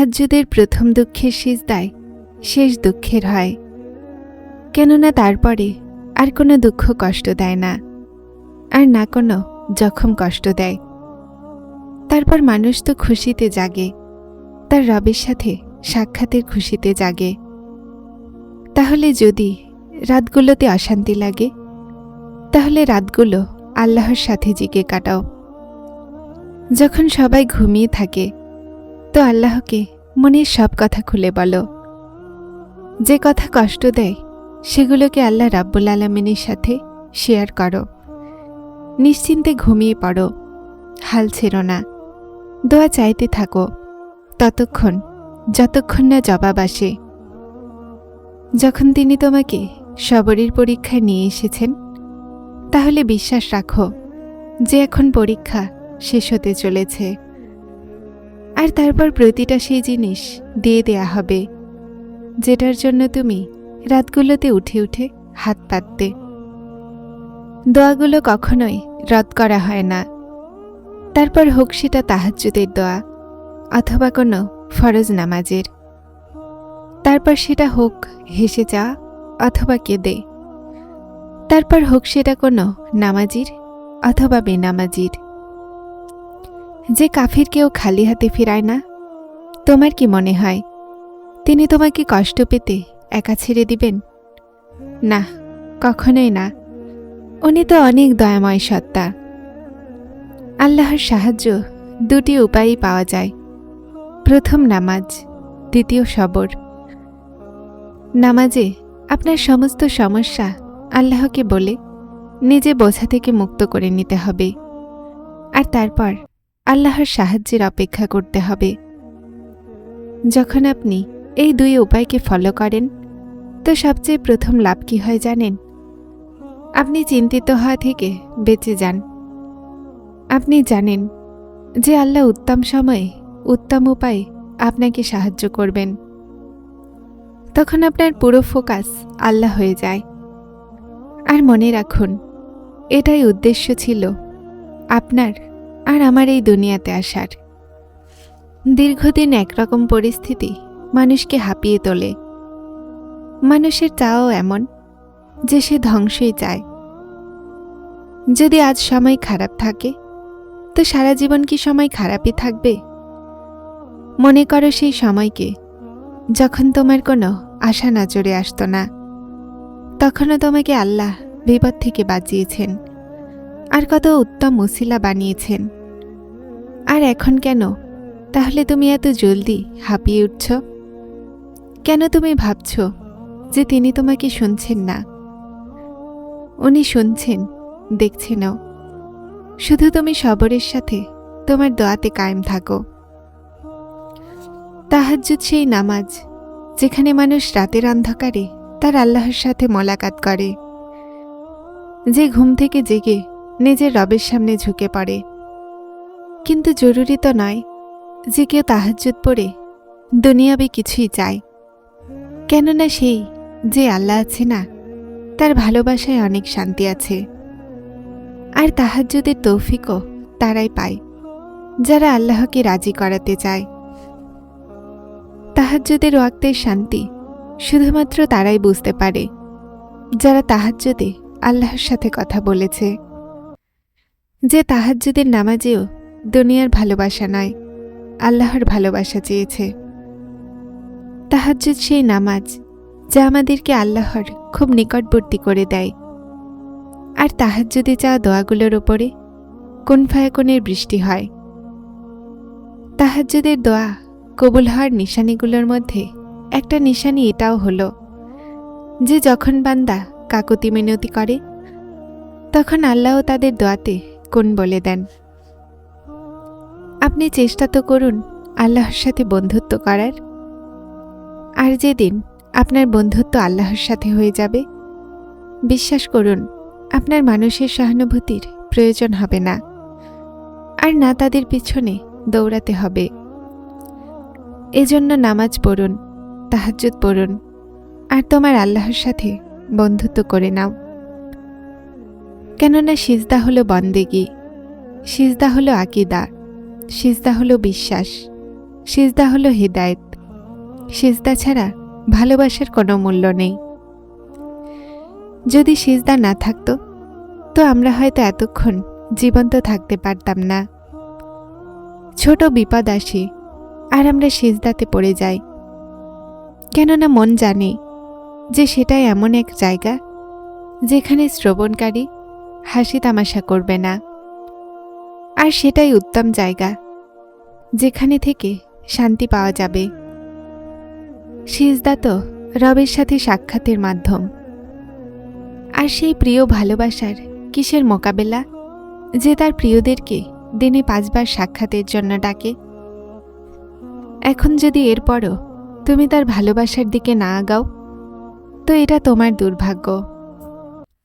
তাহাজ্জুদের প্রথম দুঃখের সিজদায় শেষ দুঃখের হয়। কেননা তারপরে আর কোনো দুঃখ কষ্ট দেয় না, আর না কোনো জখম কষ্ট দেয়। তারপর মানুষ তো খুশিতে জাগে, তার রবের সাথে সাক্ষাতের খুশিতে জাগে। তাহলে যদি রাতগুলোতে অশান্তি লাগে, তাহলে রাতগুলো আল্লাহর সাথে জিকে কাটাও। যখন সবাই ঘুমিয়ে থাকে তো আল্লাহকে মনের সব কথা খুলে বলো। যে কথা কষ্ট দেয়, সেগুলোকে আল্লাহ রাব্বুল আলমিনের সাথে শেয়ার করো। নিশ্চিন্তে ঘুমিয়ে পড়ো, হাল ছেড়ো না। দোয়া চাইতে থাকো, ততক্ষণ, যতক্ষণ না জবাব আসে। যখন তিনি তোমাকে সবরের পরীক্ষায় নিয়ে এসেছেন, তাহলে বিশ্বাস রাখো যে এখন পরীক্ষা শেষ হতে চলেছে। আর তারপর প্রতিটা সেই জিনিস দিয়ে দেয়া হবে। যেটার জন্য তুমি রাতগুলোতে উঠে উঠে হাত পাততে। দোয়াগুলো কখনোই রদ করা হয় না। তারপর হোক সেটা তাহাজ্জুদের দোয়া অথবা কোনো ফরজ নামাজের। তারপর সেটা হোক হেসে যা অথবা কেঁদে। তারপর হোক সেটা কোনো নামাজির অথবা বেনামাজির। যে কাফির কেউ খালি হাতে ফিরায় না, তোমার কি মনে হয়? তিনি তোমাকে কষ্ট পেতে একা ছেড়ে দিবেন? না, কখনোই না। উনি তো অনেক দয়াময় সত্তা। আল্লাহর সাহায্য দুটি উপায়ই পাওয়া যায়। প্রথম নামাজ, দ্বিতীয় সবর। নামাজে আপনার সমস্ত সমস্যা আল্লাহকে বলে, নিজে বোঝা থেকে মুক্ত করে নিতে হবে। আর তারপর আল্লাহর সাহায্যের অপেক্ষা করতে হবে। যখন আপনি এই দুই উপায়কে ফলো করেন, তো সবচেয়ে প্রথম লাভ কি হয় জানেন? আপনি চিন্তিত হওয়া থেকে বেঁচে যান। আপনি জানেন যে আল্লাহ উত্তম সময়ে উত্তম উপায়ে আপনাকে সাহায্য করবেন। তখন আপনার পুরো ফোকাস আল্লাহ হয়ে যায়। আর মনে রাখুন, এটাই উদ্দেশ্য ছিল আপনার আর আমার এই দুনিয়াতে আসার। দীর্ঘদিন একরকম পরিস্থিতি মানুষকে হাঁপিয়ে তোলে। মানুষের চাও এমন যে সে ধ্বংসই চায়। যদি আজ সময় খারাপ থাকে, তো সারা জীবন কি সময় খারাপই থাকবে? মনে করো সেই সময়কে যখন তোমার কোনো আশা নজরে আসতো না, তখনও তোমাকে আল্লাহ বিপদ থেকে বাঁচিয়েছেন। আর কত উত্তম মুসিলা বানিয়েছেন। আর এখন কেন? তাহলে তুমি এত জলদি হাঁপিয়ে উঠছ? কেন তুমি ভাবছ যে তিনি তোমাকে শুনছেন না? উনি শুনছেন দেখছেনও শুধু তুমি সবরের সাথে তোমার দোয়াতে কায়েম থাকো। তাহাজ্জুদ সেই নামাজ যেখানে মানুষ রাতের অন্ধকারে তার আল্লাহর সাথে মোলাকাত করে। যে ঘুম থেকে জেগে নিজের রবের সামনে ঝুঁকে পড়ে। কিন্তু জরুরি তো নয় যে কেউ তাহাজ্জুদ পড়ে দুনিয়াবে কিছুই চায়। কেননা সেই যে আল্লাহ আছে না, তার ভালোবাসায় অনেক শান্তি আছে। আর তাহাজ্জুদের তৌফিকও তারাই পায়, যারা আল্লাহকে রাজি করাতে চায়। তাহাজ্জুদের ওয়াক্তের শান্তি শুধুমাত্র তারাই বুঝতে পারে, যারা তাহাজ্জুদে আল্লাহর সাথে কথা বলেছে। যে তাহাজ্জুদের নামাজেও দুনিয়ার ভালোবাসা নয়, আল্লাহর ভালোবাসা চেয়েছে। তাহাজ্জুদ সেই নামাজ যা আমাদেরকে আল্লাহর খুব নিকটবর্তী করে দেয়। আর তাহাজ্জুদে চাওয়া দোয়াগুলোর ওপরে কোন ফায়াকনের বৃষ্টি হয়। তাহাজ্জুদের দোয়া কবুল হওয়ার নিশানিগুলোর মধ্যে একটা নিশানি এটাও হলো যে যখন বান্দা কাকতি মিনতি করে, তখন আল্লাহ তাদের দোয়াতে কোন বলে দেন। আপনি চেষ্টা তো করুন আল্লাহর সাথে বন্ধুত্ব করার। আর যেদিন আপনার বন্ধুত্ব আল্লাহর সাথে হয়ে যাবে, বিশ্বাস করুন, আপনার মানুষের সহানুভূতির প্রয়োজন হবে না। আর না তাদের পিছনে দৌড়াতে হবে। এজন্য নামাজ পড়ুন, তাহাজ্জুদ পড়ুন, আর তোমার আল্লাহর সাথে বন্ধুত্ব করে নাও। কেননা সিজদা হলো বন্দেগি। সিজদা হলো আকিদা। সিজদা হলো বিশ্বাস। সিজদা হলো হৃদায়ত। সিজদা ছাড়া ভালোবাসার কোনো মূল্য নেই। যদি সিজদা না থাকতো, তো আমরা হয়তো এতক্ষণ জীবন্ত থাকতে পারতাম না। ছোট বিপদ আসে, আর আমরা সিজদাতে পড়ে যাই। কেননা মন জানে যে সেটাই এমন এক জায়গা, যেখানে শ্রবণকারী হাসি তামাশা করবে না। আর সেটাই উত্তম জায়গা, যেখানে থেকে শান্তি পাওয়া যাবে। সিজদা তো রবের সাথে সাক্ষাতের মাধ্যম। আর সেই প্রিয় ভালোবাসার কিসের মোকাবেলা? যে তার প্রিয়দেরকে দিনে পাঁচবার সাক্ষাতের জন্য ডাকে। এখন যদি এরপরও তুমি তার ভালোবাসার দিকে না আগাও, তো এটা তোমার দুর্ভাগ্য।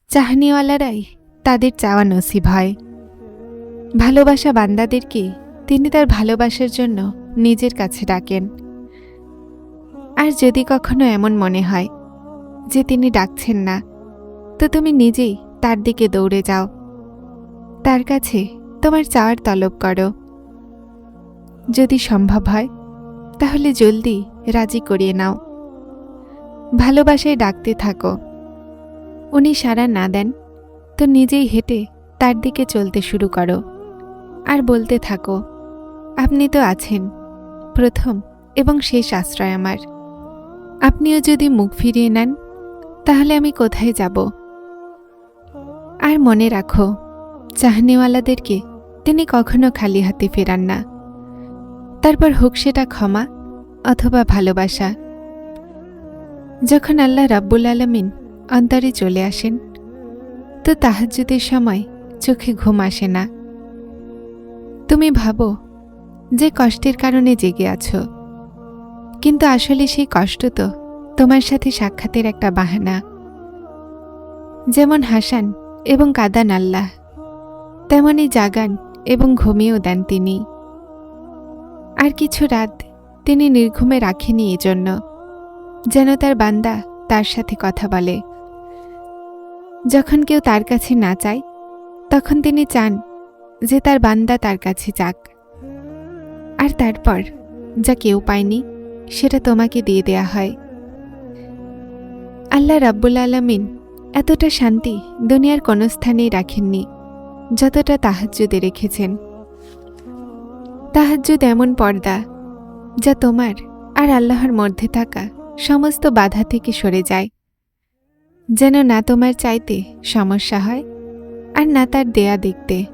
চাহনিওয়ালারাই তাদের চাওয়া নসিব হয়। ভালোবাসা বান্দাদেরকে তিনি তার ভালোবাসার জন্য নিজের কাছে ডাকেন। আর যদি কখনো এমন মনে হয় যে তিনি ডাকছেন না, তো তুমি নিজেই তার দিকে দৌড়ে যাও। তার কাছে তোমার চাওয়ার তলব করো। যদি সম্ভব হয়, তাহলে জলদি রাজি করিয়ে নাও। ভালোবাসায় ডাকতে থাকো। উনি সাড়া না দেন তো নিজেই হেঁটে তার দিকে চলতে শুরু করো। আর বলতে থাকো, আপনি তো আছেন, প্রথম এবং শেষ আশ্রয় আমার। আপনিও যদি মুখ ফিরিয়ে নেন, তাহলে আমি কোথায় যাব? আর মনে রাখো, চাহনিওয়ালাদেরকে তিনি কখনো খালি হাতে ফেরান না। তারপর হোক সেটা ক্ষমা অথবা ভালোবাসা। যখন আল্লাহ রাব্বুল আলমিন অন্তরে চলে আসেন তো তাহাজ্জুদের সময় চোখে ঘুম আসে না। তুমি ভাবো, যে কষ্টের কারণে জেগে আছো। কিন্তু আসলে সেই কষ্ট তো তোমার সাথে সাক্ষাতের একটা বাহানা। যেমন হাসান এবং কাদান আল্লাহ তেমনই জাগান এবং ঘুমিয়েও দেন তিনি। আর কিছু রাত তিনি নির্ঘুমে রাখেনি এজন্য, যেন তার বান্দা তার সাথে কথা বলে। যখন কেউ তার কাছে না চায়, তখন তিনি চান যে তার বান্দা তার কাছে যাক। আর তারপর যা কেউ পায়নি, সেটা তোমাকে দিয়ে দেয়া হয়। আল্লাহ রাব্বুল আলমিন এতটা শান্তি দুনিয়ার কোনো স্থানেই রাখেননি, যতটা তাহাজ্জুদে রেখেছেন। তাহাজ্জুদ এমন পর্দা যা তোমার আর আল্লাহর মধ্যে থাকা সমস্ত বাধা থেকে সরে যায়। যেন না তোমার চাইতে সমস্যা হয় আর না তার দেয়া দেখতে।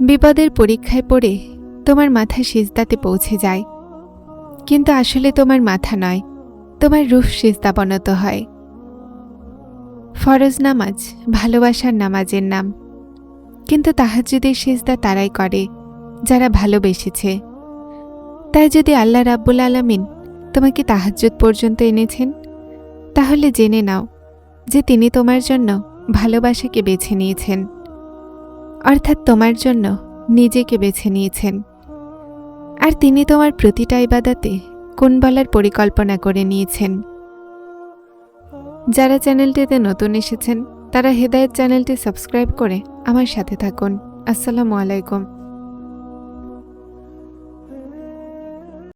বিপদের পরীক্ষায় পড়ে তোমার মাথা সিজদাতে পৌঁছে যায়। কিন্তু আসলে তোমার মাথা নয়, তোমার রূপ সিজদাবনত হয়। ফরজ নামাজ, ভালোবাসার নামাজের নাম। কিন্তু তাহাজুদের সিজদা তারাই করে, যারা ভালোবেসেছে। তাই যদি আল্লাহ রাব্বুল আলামিন তোমাকে তাহাজ্জুদ পর্যন্ত এনেছেন তাহলে জেনে নাও যে তিনি তোমার জন্য ভালোবাসাকে বেছে নিয়েছেন। অর্থাৎ তোমার জন্য নিজেকে বেছে নিয়েছেন। আর তিনি তোমার প্রতিটা ইবাদাতে কোন বলার পরিকল্পনা করে নিয়েছেন? যারা চ্যানেলটিতে নতুন এসেছেন, তারা হেদায়েত চ্যানেলটি সাবস্ক্রাইব করে আমার সাথে থাকুন। আসসালামু আলাইকুম।